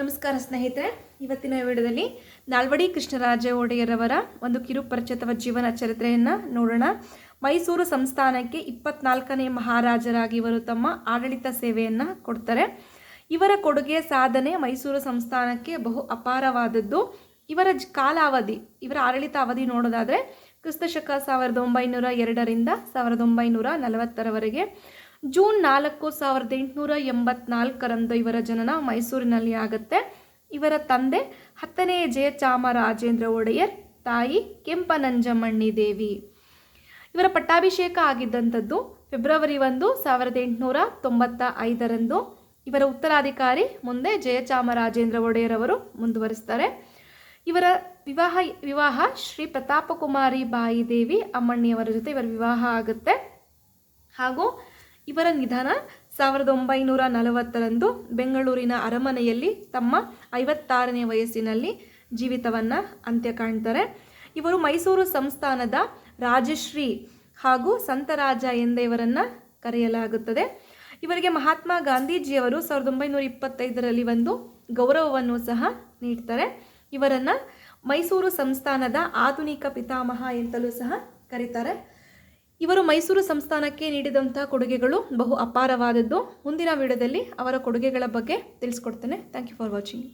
ನಮಸ್ಕಾರ ಸ್ನೇಹಿತರೆ. ಇವತ್ತಿನ ವಿಡಿಯೋದಲ್ಲಿ ನಾಲ್ವಡಿ ಕೃಷ್ಣರಾಜ ಒಡೆಯರವರ ಒಂದು ಕಿರು ಅಥವಾ ಜೀವನ ಚರಿತ್ರೆಯನ್ನು ನೋಡೋಣ. ಮೈಸೂರು ಸಂಸ್ಥಾನಕ್ಕೆ ಇಪ್ಪತ್ನಾಲ್ಕನೇ ಮಹಾರಾಜರಾಗಿ ಇವರು ತಮ್ಮ ಆಡಳಿತ ಸೇವೆಯನ್ನು ಕೊಡ್ತಾರೆ. ಇವರ ಕೊಡುಗೆ ಸಾಧನೆ ಮೈಸೂರು ಸಂಸ್ಥಾನಕ್ಕೆ ಬಹು ಅಪಾರವಾದದ್ದು. ಇವರ ಕಾಲಾವಧಿ, ಇವರ ಆಡಳಿತ ಅವಧಿ ನೋಡೋದಾದರೆ ಕ್ರಿಸ್ತಶಕ ಸಾವಿರದ ಒಂಬೈನೂರ ಎರಡರಿಂದ ಸಾವಿರದ ಒಂಬೈನೂರ ನಲವತ್ತರವರೆಗೆ. ಜೂನ್ ನಾಲ್ಕು ಸಾವಿರದ ಎಂಟುನೂರ ಎಂಬತ್ನಾಲ್ಕರಂದು ಇವರ ಜನನ ಮೈಸೂರಿನಲ್ಲಿ ಆಗುತ್ತೆ. ಇವರ ತಂದೆ ಹತ್ತನೇ ಜಯಚಾಮರಾಜೇಂದ್ರ ಒಡೆಯರ್, ತಾಯಿ ಕೆಂಪನಂಜಮಣ್ಣಿ ದೇವಿ. ಇವರ ಪಟ್ಟಾಭಿಷೇಕ ಆಗಿದ್ದಂಥದ್ದು ಫೆಬ್ರವರಿ ಒಂದು ಸಾವಿರದ ಎಂಟುನೂರ ತೊಂಬತ್ತ ಐದರಂದು ಇವರ ಉತ್ತರಾಧಿಕಾರಿ ಮುಂದೆ ಜಯಚಾಮರಾಜೇಂದ್ರ ಒಡೆಯರ್ ಅವರು ಮುಂದುವರಿಸ್ತಾರೆ. ಇವರ ವಿವಾಹ ವಿವಾಹ ಶ್ರೀ ಪ್ರತಾಪಕುಮಾರಿ ಬಾಯಿ ದೇವಿ ಅಮ್ಮಣ್ಣಿಯವರ ಜೊತೆ ಇವರ ವಿವಾಹ ಆಗುತ್ತೆ. ಹಾಗೂ ಇವರ ನಿಧನ ಸಾವಿರದ ಒಂಬೈನೂರ ನಲವತ್ತರಂದು ಬೆಂಗಳೂರಿನ ಅರಮನೆಯಲ್ಲಿ ತಮ್ಮ ಐವತ್ತಾರನೇ ವಯಸ್ಸಿನಲ್ಲಿ ಜೀವಿತವನ್ನು ಅಂತ್ಯ ಕಾಣ್ತಾರೆ. ಇವರು ಮೈಸೂರು ಸಂಸ್ಥಾನದ ರಾಜಶ್ರೀ ಹಾಗೂ ಸಂತರಾಜ ಎಂದೇ ಇವರನ್ನು ಕರೆಯಲಾಗುತ್ತದೆ. ಇವರಿಗೆ ಮಹಾತ್ಮ ಗಾಂಧೀಜಿಯವರು ಸಾವಿರದ ಒಂಬೈನೂರ ಇಪ್ಪತ್ತೈದರಲ್ಲಿ ಒಂದು ಗೌರವವನ್ನು ಸಹ ನೀಡ್ತಾರೆ. ಇವರನ್ನು ಮೈಸೂರು ಸಂಸ್ಥಾನದ ಆಧುನಿಕ ಪಿತಾಮಹ ಎಂತಲೂ ಸಹ ಕರೀತಾರೆ. ಇವರು ಮೈಸೂರು ಸಂಸ್ಥಾನಕ್ಕೆ ನೀಡಿದಂತಹ ಕೊಡುಗೆಗಳು ಬಹು ಅಪಾರವಾದದ್ದು. ಮುಂದಿನ ವಿಡಿಯೋದಲ್ಲಿ ಅವರ ಕೊಡುಗೆಗಳ ಬಗ್ಗೆ ತಿಳಿಸ್ಕೊಡ್ತೇನೆ. Thank you for watching